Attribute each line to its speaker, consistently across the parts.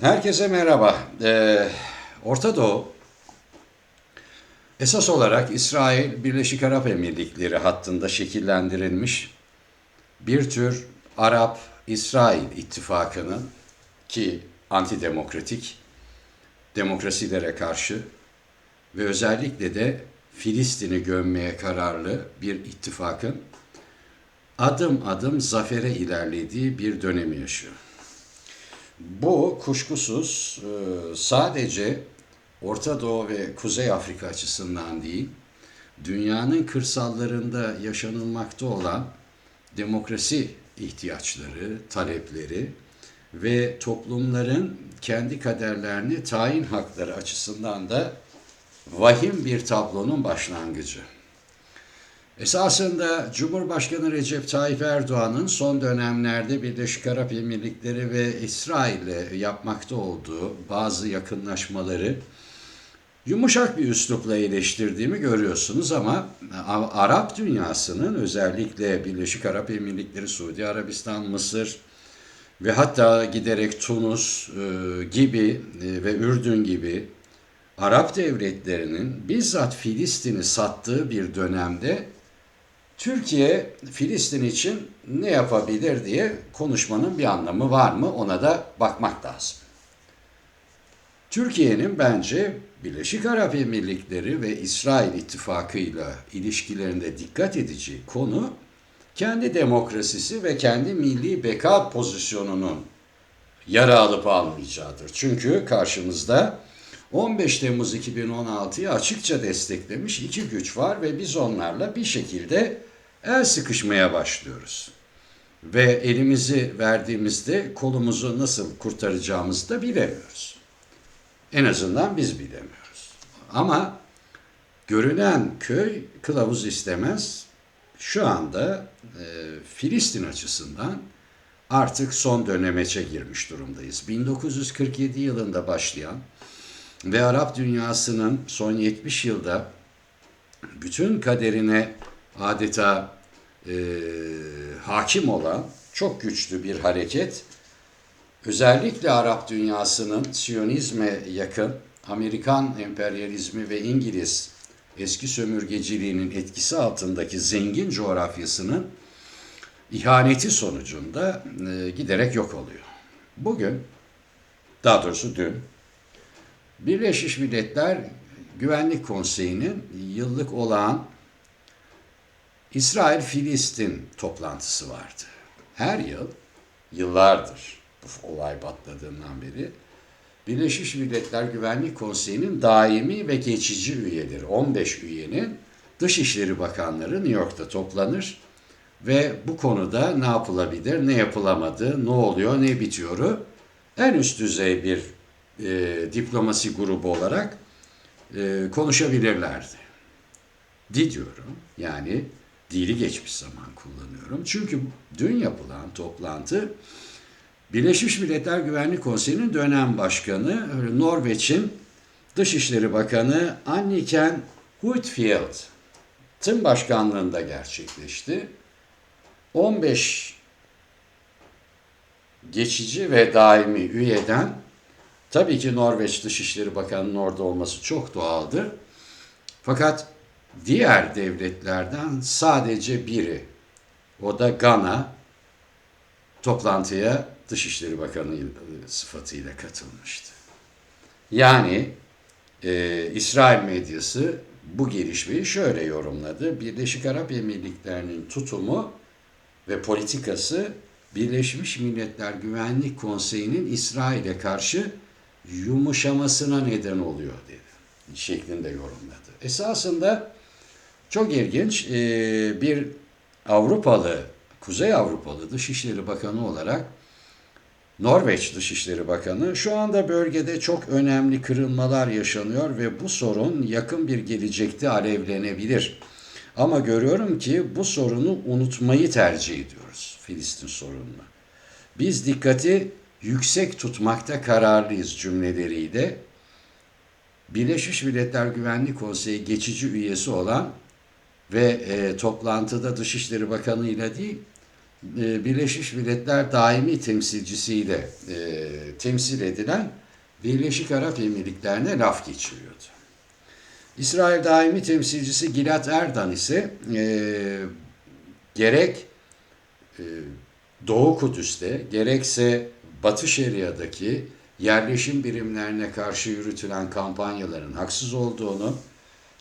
Speaker 1: Herkese merhaba. Ee, Orta Doğu esas olarak İsrail Birleşik Arap Emirlikleri hattında şekillendirilmiş bir tür Arap-İsrail ittifakının ki antidemokratik demokrasilere karşı ve özellikle de Filistin'i gömmeye kararlı bir ittifakın adım adım zafere ilerlediği bir dönemi yaşıyor. Bu kuşkusuz e, sadece Orta Doğu ve Kuzey Afrika açısından değil, dünyanın kırsallarında yaşanılmakta olan demokrasi ihtiyaçları, talepleri ve toplumların kendi kaderlerini tayin hakları açısından da vahim bir tablonun başlangıcı. Esasında Cumhurbaşkanı Recep Tayyip Erdoğan'ın son dönemlerde Birleşik Arap Emirlikleri ve İsrail'le yapmakta olduğu bazı yakınlaşmaları yumuşak bir üslupla eleştirdiğimi görüyorsunuz ama Arap dünyasının özellikle Birleşik Arap Emirlikleri, Suudi Arabistan, Mısır ve hatta giderek Tunus e, gibi e, ve Ürdün gibi Arap devletlerinin bizzat Filistin'i sattığı bir dönemde Türkiye Filistin için ne yapabilir diye konuşmanın bir anlamı var mı ona da bakmak lazım. Türkiye'nin bence Birleşik Arap Emirlikleri ve İsrail ittifakıyla ilişkilerinde dikkat edeceği konu kendi demokrasisi ve kendi milli beka pozisyonunun yara alıp almayacağıdır. Çünkü karşımızda 15 Temmuz 2016'yı açıkça desteklemiş iki güç var ve biz onlarla bir şekilde el sıkışmaya başlıyoruz. Ve elimizi verdiğimizde kolumuzu nasıl kurtaracağımızı da bilemiyoruz. En azından biz bilemiyoruz. Ama görünen köy kılavuz istemez. Şu anda e, Filistin açısından artık son dönemeçe girmiş durumdayız. 1947 yılında başlayan ve Arap dünyasının son 70 yılda bütün kaderine adeta e, hakim olan çok güçlü bir hareket. Özellikle Arap dünyasının Siyonizme yakın Amerikan emperyalizmi ve İngiliz eski sömürgeciliğinin etkisi altındaki zengin coğrafyasının ihaneti sonucunda e, giderek yok oluyor. Bugün, daha doğrusu dün, Birleşmiş Milletler Güvenlik Konseyi'nin yıllık olağan İsrail-Filistin toplantısı vardı. Her yıl, yıllardır bu olay patladığından beri Birleşmiş Milletler Güvenlik Konseyi'nin daimi ve geçici üyeleri, 15 üyenin Dışişleri Bakanları New York'ta toplanır ve bu konuda ne yapılabilir, ne yapılamadı, ne oluyor, ne bitiyoru en üst düzey bir e, diplomasi grubu olarak e, konuşabilirlerdi. Di diyorum. Yani dili geçmiş zaman kullanıyorum. Çünkü dün yapılan toplantı Birleşmiş Milletler Güvenlik Konseyi'nin dönem başkanı Norveç'in Dışişleri Bakanı Anniken Huitfeldt tüm başkanlığında gerçekleşti. 15 geçici ve daimi üyeden tabii ki Norveç Dışişleri Bakanı'nın orada olması çok doğaldır. Fakat diğer devletlerden sadece biri, o da Gana, toplantıya Dışişleri Bakanı sıfatıyla katılmıştı. Yani e, İsrail medyası bu gelişmeyi şöyle yorumladı. Birleşik Arap Emirlikleri'nin tutumu ve politikası Birleşmiş Milletler Güvenlik Konseyi'nin İsrail'e karşı yumuşamasına neden oluyor dedi. Şeklinde yorumladı. Esasında çok ilginç bir Avrupalı, Kuzey Avrupalı Dışişleri Bakanı olarak Norveç Dışişleri Bakanı şu anda bölgede çok önemli kırılmalar yaşanıyor ve bu sorun yakın bir gelecekte alevlenebilir. Ama görüyorum ki bu sorunu unutmayı tercih ediyoruz Filistin sorununu. Biz dikkati yüksek tutmakta kararlıyız cümleleriyle Birleşmiş Milletler Güvenlik Konseyi geçici üyesi olan ve e, toplantıda Dışişleri Bakanı ile değil e, Birleşmiş Milletler daimi temsilcisiyle e, temsil edilen Birleşik Arap Emirlikleri'ne laf geçiriyordu. İsrail daimi temsilcisi Gilad Erdan ise e, gerek e, Doğu Kudüs'te gerekse Batı Şeria'daki yerleşim birimlerine karşı yürütülen kampanyaların haksız olduğunu,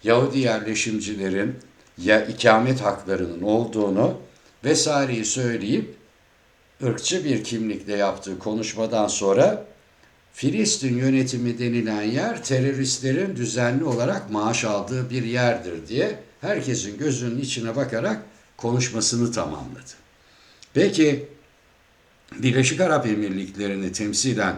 Speaker 1: Yahudi yerleşimcilerin ya ikamet haklarının olduğunu vesaireyi söyleyip ırkçı bir kimlikle yaptığı konuşmadan sonra Filistin yönetimi denilen yer teröristlerin düzenli olarak maaş aldığı bir yerdir diye herkesin gözünün içine bakarak konuşmasını tamamladı. Peki Birleşik Arap Emirlikleri'ni temsilen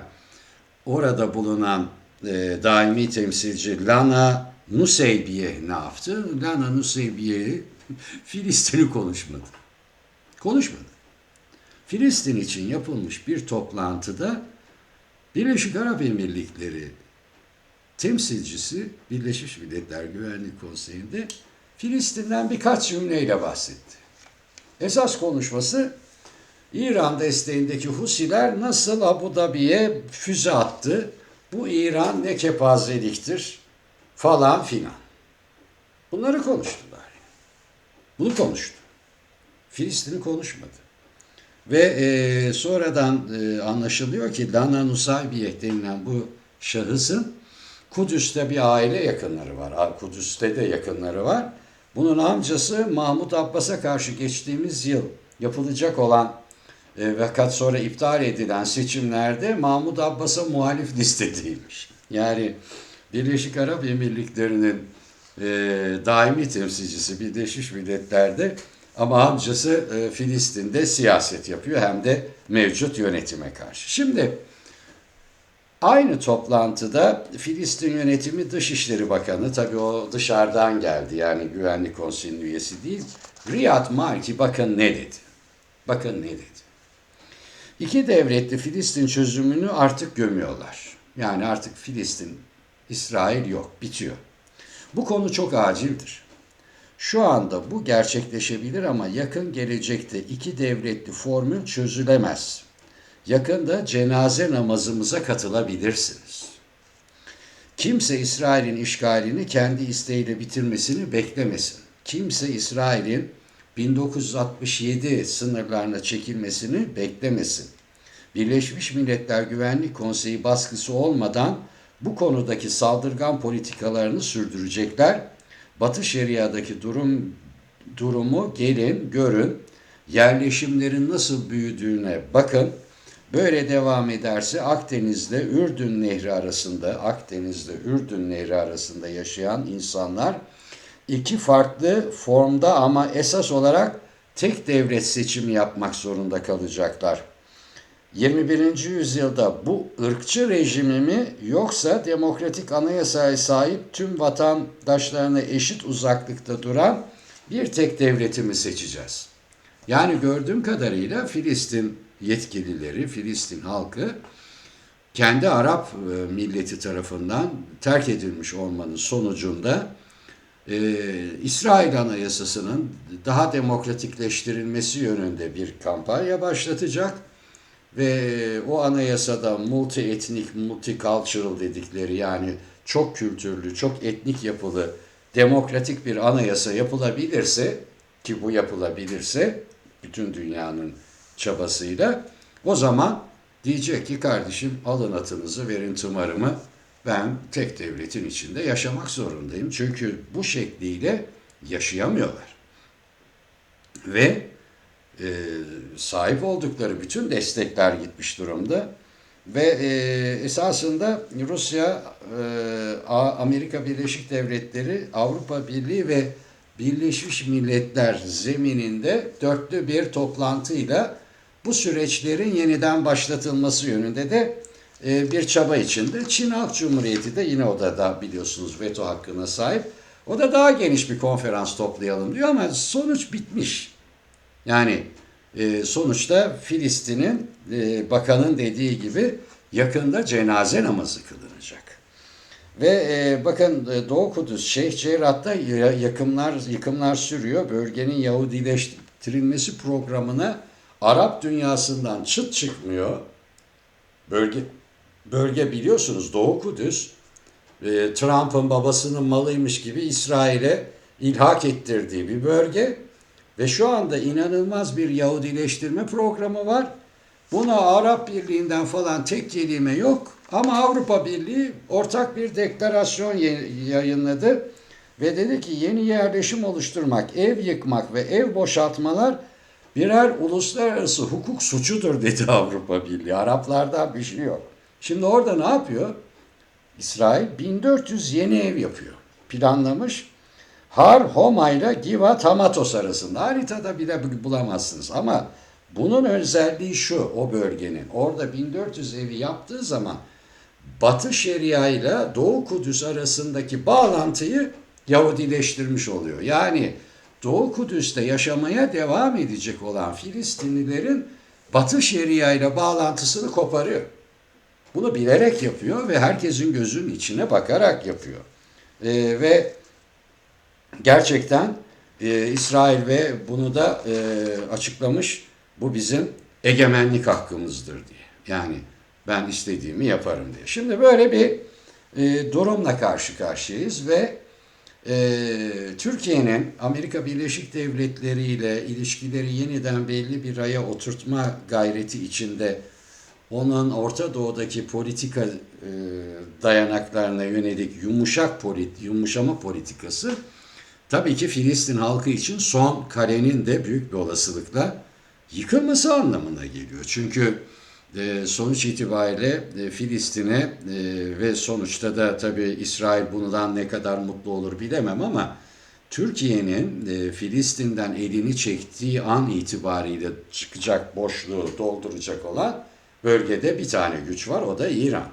Speaker 1: orada bulunan e, daimi temsilci Lana Nuseybiye ne yaptı? Lana Nuseybiye Filistin'i konuşmadı. Konuşmadı. Filistin için yapılmış bir toplantıda Birleşik Arap Emirlikleri temsilcisi Birleşmiş Milletler Güvenlik Konseyi'nde Filistin'den birkaç cümleyle bahsetti. Esas konuşması İran desteğindeki Husiler nasıl Abu Dhabi'ye füze attı? Bu İran ne kepazeliktir falan filan. Bunları konuştular. Bunu konuştu. Filistin'i konuşmadı. Ve e, sonradan e, anlaşılıyor ki Lana Nusaybiyeh denilen bu şahısın Kudüs'te bir aile yakınları var. Kudüs'te de yakınları var. Bunun amcası Mahmut Abbas'a karşı geçtiğimiz yıl yapılacak olan e, fakat sonra iptal edilen seçimlerde Mahmut Abbas'a muhalif listedeymiş. Yani Birleşik Arap Emirlikleri'nin e, daimi temsilcisi Birleşmiş Milletler'de ama amcası e, Filistin'de siyaset yapıyor hem de mevcut yönetime karşı. Şimdi aynı toplantıda Filistin Yönetimi Dışişleri Bakanı tabii o dışarıdan geldi yani Güvenlik Konseyi'nin üyesi değil. Riyad Malki bakın ne dedi? Bakın ne dedi? İki devletli Filistin çözümünü artık gömüyorlar. Yani artık Filistin, İsrail yok, bitiyor. Bu konu çok acildir. Şu anda bu gerçekleşebilir ama yakın gelecekte iki devletli formül çözülemez. Yakında cenaze namazımıza katılabilirsiniz. Kimse İsrail'in işgalini kendi isteğiyle bitirmesini beklemesin. Kimse İsrail'in 1967 sınırlarına çekilmesini beklemesin. Birleşmiş Milletler Güvenlik Konseyi baskısı olmadan bu konudaki saldırgan politikalarını sürdürecekler. Batı Şeria'daki durum durumu gelin görün. Yerleşimlerin nasıl büyüdüğüne bakın. Böyle devam ederse Akdeniz'de Ürdün Nehri arasında Akdeniz'de Ürdün Nehri arasında yaşayan insanlar iki farklı formda ama esas olarak tek devlet seçimi yapmak zorunda kalacaklar. 21. yüzyılda bu ırkçı rejimi mi yoksa demokratik anayasaya sahip tüm vatandaşlarına eşit uzaklıkta duran bir tek devleti mi seçeceğiz? Yani gördüğüm kadarıyla Filistin yetkilileri, Filistin halkı kendi Arap e, milleti tarafından terk edilmiş olmanın sonucunda e, İsrail Anayasası'nın daha demokratikleştirilmesi yönünde bir kampanya başlatacak ve o anayasada multi etnik, multicultural dedikleri yani çok kültürlü, çok etnik yapılı, demokratik bir anayasa yapılabilirse ki bu yapılabilirse bütün dünyanın çabasıyla o zaman diyecek ki kardeşim alın atınızı verin tımarımı ben tek devletin içinde yaşamak zorundayım. Çünkü bu şekliyle yaşayamıyorlar. Ve e, sahip oldukları bütün destekler gitmiş durumda. Ve e, esasında Rusya, e, Amerika Birleşik Devletleri, Avrupa Birliği ve Birleşmiş Milletler zemininde dörtlü bir toplantıyla bu süreçlerin yeniden başlatılması yönünde de e, bir çaba içinde. Çin Halk Cumhuriyeti de yine o da, da biliyorsunuz veto hakkına sahip. O da daha geniş bir konferans toplayalım diyor ama sonuç bitmiş. Yani e, sonuçta Filistin'in e, bakanın dediği gibi yakında cenaze namazı kılınacak. Ve e, bakın e, Doğu Kudüs, Şeyh Cerrah'ta yakımlar, yıkımlar sürüyor. Bölgenin Yahudileştirilmesi programına Arap dünyasından çıt çıkmıyor. Bölge bölge biliyorsunuz Doğu Kudüs e, Trump'ın babasının malıymış gibi İsrail'e ilhak ettirdiği bir bölge ve şu anda inanılmaz bir Yahudileştirme programı var. Buna Arap Birliği'nden falan tek kelime yok ama Avrupa Birliği ortak bir deklarasyon yayınladı ve dedi ki yeni yerleşim oluşturmak, ev yıkmak ve ev boşaltmalar birer uluslararası hukuk suçudur dedi Avrupa Birliği. Araplardan bir şey yok. Şimdi orada ne yapıyor? İsrail 1400 yeni ev yapıyor. Planlamış. Har Homa ile Givat Hamatos arasında. Haritada bile bulamazsınız ama bunun özelliği şu o bölgenin. Orada 1400 evi yaptığı zaman Batı Şeria ile Doğu Kudüs arasındaki bağlantıyı Yahudileştirmiş oluyor. Yani Doğu Kudüs'te yaşamaya devam edecek olan Filistinlilerin Batı Şeria ile bağlantısını koparıyor. Bunu bilerek yapıyor ve herkesin gözünün içine bakarak yapıyor. Ee, ve gerçekten e, İsrail ve bunu da e, açıklamış bu bizim egemenlik hakkımızdır diye. Yani ben istediğimi yaparım diye. Şimdi böyle bir e, durumla karşı karşıyayız ve e, Türkiye'nin Amerika Birleşik Devletleri ile ilişkileri yeniden belli bir raya oturtma gayreti içinde onun Orta Doğu'daki politika e, dayanaklarına yönelik yumuşak polit, yumuşama politikası tabii ki Filistin halkı için son kalenin de büyük bir olasılıkla yıkılması anlamına geliyor. Çünkü e, sonuç itibariyle e, Filistin'e e, ve sonuçta da tabii İsrail bundan ne kadar mutlu olur bilemem ama Türkiye'nin Filistin'den elini çektiği an itibariyle çıkacak boşluğu dolduracak olan bölgede bir tane güç var o da İran.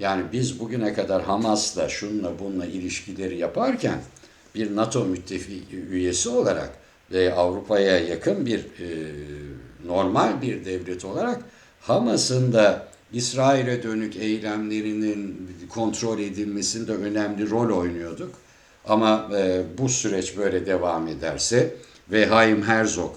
Speaker 1: Yani biz bugüne kadar Hamas'la şunla bununla ilişkileri yaparken bir NATO müttefik üyesi olarak ve Avrupa'ya yakın bir e, normal bir devlet olarak Hamas'ın da İsrail'e dönük eylemlerinin kontrol edilmesinde önemli rol oynuyorduk. Ama e, bu süreç böyle devam ederse ve Haim Herzog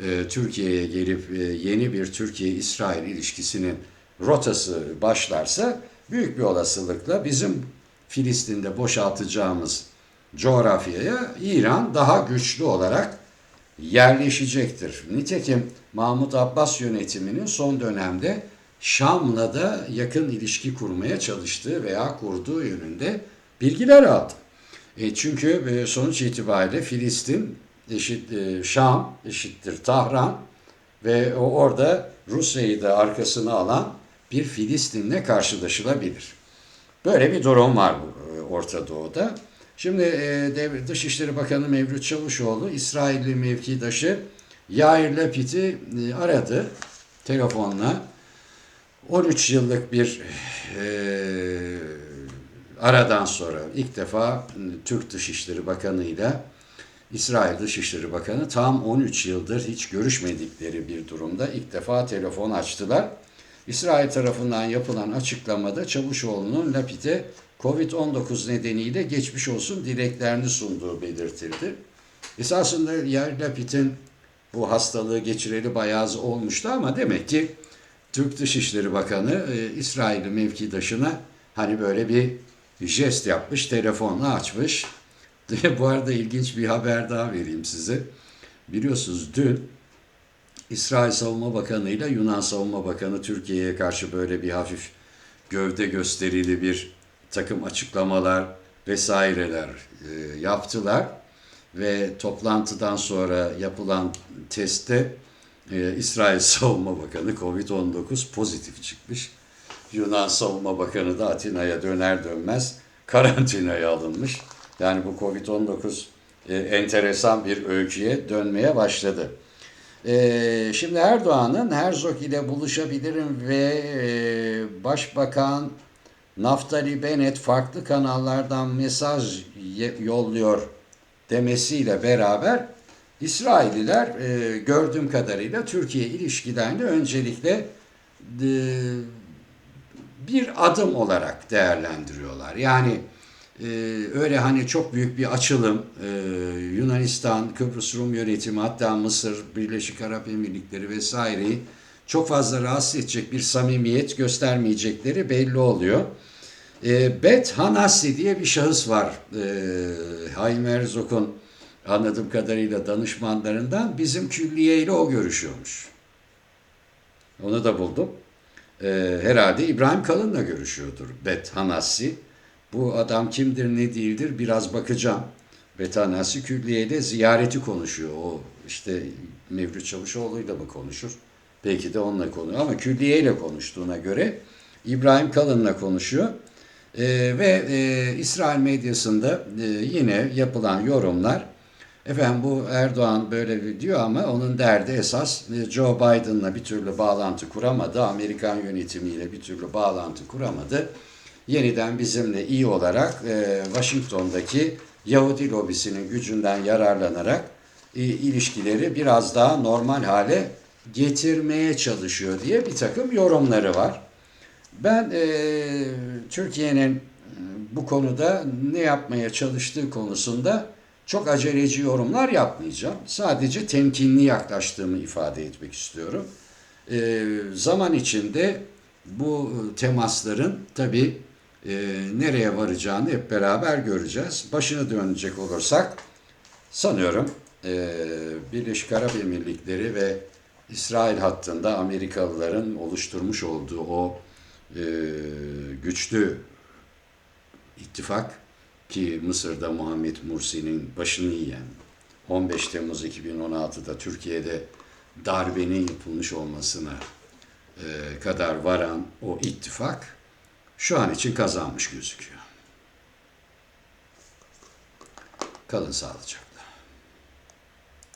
Speaker 1: e, Türkiye'ye gelip e, yeni bir Türkiye-İsrail ilişkisinin rotası başlarsa büyük bir olasılıkla bizim Filistin'de boşaltacağımız coğrafyaya İran daha güçlü olarak yerleşecektir. Nitekim Mahmut Abbas yönetiminin son dönemde Şam'la da yakın ilişki kurmaya çalıştığı veya kurduğu yönünde bilgiler aldı. E çünkü e, sonuç itibariyle Filistin eşit e, Şam eşittir Tahran ve orada Rusya'yı da arkasına alan bir Filistin'le karşılaşılabilir. Böyle bir durum var e, Orta Doğu'da. Şimdi e, Dışişleri Bakanı Mevlüt Çavuşoğlu İsrailli mevkidaşı Yair Lapid'i e, aradı telefonla. 13 yıllık bir e, aradan sonra ilk defa Türk Dışişleri Bakanı ile İsrail Dışişleri Bakanı tam 13 yıldır hiç görüşmedikleri bir durumda ilk defa telefon açtılar. İsrail tarafından yapılan açıklamada Çavuşoğlu'nun Lapid'e Covid-19 nedeniyle geçmiş olsun dileklerini sunduğu belirtildi. Esasında Yair Lapid'in bu hastalığı geçireli bayağı olmuştu ama demek ki Türk Dışişleri Bakanı e, İsrail'i mevkidaşına hani böyle bir jest yapmış, telefonla açmış. Bu arada ilginç bir haber daha vereyim size. Biliyorsunuz dün İsrail Savunma Bakanı ile Yunan Savunma Bakanı Türkiye'ye karşı böyle bir hafif gövde gösterili bir takım açıklamalar vesaireler e, yaptılar ve toplantıdan sonra yapılan testte e, İsrail Savunma Bakanı Covid-19 pozitif çıkmış. Yunan Savunma Bakanı da Atina'ya döner dönmez karantinaya alınmış. Yani bu Covid-19 e, enteresan bir öyküye dönmeye başladı. E, şimdi Erdoğan'ın Herzog ile buluşabilirim ve e, Başbakan Naftali Bennett farklı kanallardan mesaj yolluyor demesiyle beraber İsrailliler e, gördüğüm kadarıyla Türkiye ilişkilerini öncelikle e, bir adım olarak değerlendiriyorlar. Yani e, öyle hani çok büyük bir açılım e, Yunanistan, Kıbrıs Rum yönetimi hatta Mısır, Birleşik Arap Emirlikleri vesaireyi çok fazla rahatsız edecek bir samimiyet göstermeyecekleri belli oluyor. E, Bet Hanassi diye bir şahıs var. E, Haim Erzok'un anladığım kadarıyla danışmanlarından bizim külliyeyle o görüşüyormuş. Onu da buldum. E, herhalde İbrahim Kalın'la görüşüyordur Bet Hanassi. Bu adam kimdir ne değildir biraz bakacağım. Bet Hanassi külliyede ziyareti konuşuyor. O işte Mevlüt Çavuşoğlu'yla mı konuşur? Belki de onunla konuşuyor ama külliyeyle konuştuğuna göre İbrahim Kalın'la konuşuyor. Ee, ve e, İsrail medyasında e, yine yapılan yorumlar efendim bu Erdoğan böyle diyor ama onun derdi esas e, Joe Biden'la bir türlü bağlantı kuramadı. Amerikan yönetimiyle bir türlü bağlantı kuramadı. Yeniden bizimle iyi olarak e, Washington'daki Yahudi lobisinin gücünden yararlanarak e, ilişkileri biraz daha normal hale getirmeye çalışıyor diye bir takım yorumları var. Ben e, Türkiye'nin bu konuda ne yapmaya çalıştığı konusunda çok aceleci yorumlar yapmayacağım. Sadece temkinli yaklaştığımı ifade etmek istiyorum. E, zaman içinde bu temasların tabii e, nereye varacağını hep beraber göreceğiz. Başını dönecek olursak sanıyorum e, Birleşik Arap Emirlikleri ve İsrail hattında Amerikalıların oluşturmuş olduğu o e, güçlü ittifak ki Mısır'da Muhammed Mursi'nin başını yiyen 15 Temmuz 2016'da Türkiye'de darbenin yapılmış olmasına e, kadar varan o ittifak şu an için kazanmış gözüküyor. Kalın sağlıcakla.